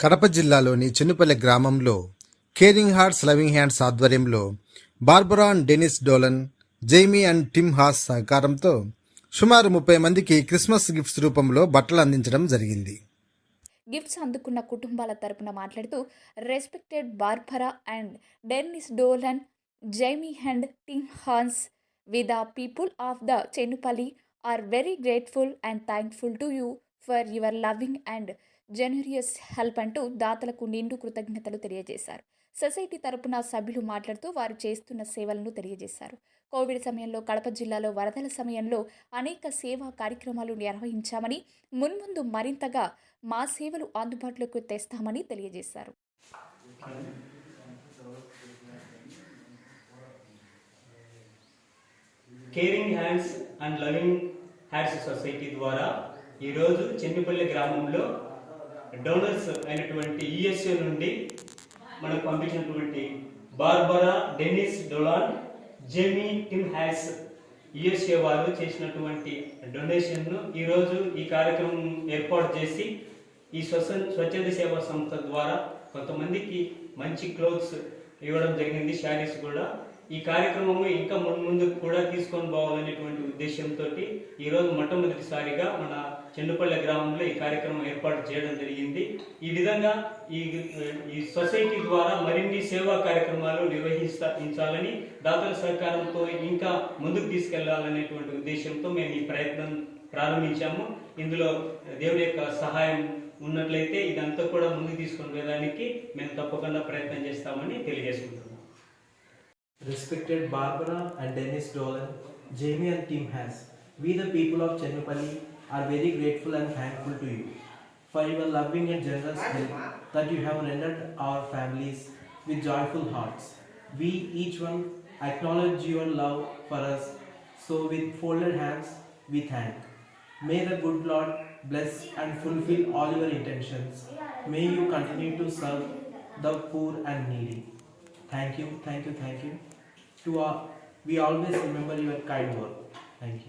కడప జిల్లాలోని చెన్నుపల్లె గ్రామంలో caring hearts loving hands ఆధ్వర్యంలో Barbara Dennis Dolan Jamie and Tim Haas సహకారంతో సుమారు ముప్పై మందికి క్రిస్మస్ గిఫ్ట్స్ రూపంలో బట్టలు అందించడం జరిగింది. గిఫ్ట్స్ అందుకున్న కుటుంబాల తరపున మాట్లాడుతూ respected Barbara and Dennis Dolan Jamie and Tim Hans we the people of the Chennupalli are very grateful and thankful to you for your loving and generous help అంటూ దాతలకు నిండు కృతజ్ఞతలు తెలియజేశారు. సొసైటీ తరపున సభ్యులు మాట్లాడుతూ వారు చేస్తున్న సేవలను తెలియజేశారు. కోవిడ్ సమయంలో కడప జిల్లాలో వరదల సమయంలో అనేక సేవా కార్యక్రమాలు నిర్వహించామని మున్ముందు మరింతగా మా సేవలు అందుబాటులోకి తెస్తామని తెలియజేశారు. Caring hands and loving hands society ద్వారా ఈరోజు చెన్నిపల్లి గ్రామంలో డోనర్స్ అయినటువంటి యుఎస్ఏ నుండి మనకు పంపించినటువంటి Barbara Dennis Dolan Jamie Tim Haas USA వారు చేసినటువంటి డొనేషన్ను ఈరోజు ఈ కార్యక్రమం ఏర్పాటు చేసి ఈ స్వచ్ఛ స్వచ్ఛంద సేవా సంస్థ ద్వారా కొంతమందికి మంచి క్లోత్స్ ఇవ్వడం జరిగింది. శారీస్ కూడా ఈ కార్యక్రమము ఇంకా ముందు ముందు కూడా తీసుకొని పోవాలనేటువంటి ఉద్దేశంతో ఈరోజు మొట్టమొదటిసారిగా మన చెండుపల్లె గ్రామంలో ఈ కార్యక్రమం ఏర్పాటు చేయడం జరిగింది. ఈ విధంగా ఈ ఈ సొసైటీ ద్వారా మరిన్ని సేవా కార్యక్రమాలు నిర్వహించాలని దాతల సహకారంతో ఇంకా ముందుకు తీసుకెళ్ళాలనేటువంటి ఉద్దేశంతో మేము ఈ ప్రయత్నం ప్రారంభించాము. ఇందులో దేవుని యొక్క సహాయం ఉన్నట్లయితే ఇదంతా కూడా ముందుకు తీసుకొని పోయేదానికి మేము తప్పకుండా ప్రయత్నం చేస్తామని తెలియజేసుకుంటున్నాం. Respected Barbara and Dennis Dolan, Jamie and Tim Has, we the people of Chennupalli are very grateful and thankful to you for your loving and generous help that you have rendered our families with joyful hearts. We each one acknowledge your love for us, so with folded hands we thank. May the good Lord bless and fulfill all your intentions. May you continue to serve the poor and needy. Thank you, thank you, thank you. To our, we always remember your kind work. Thank you.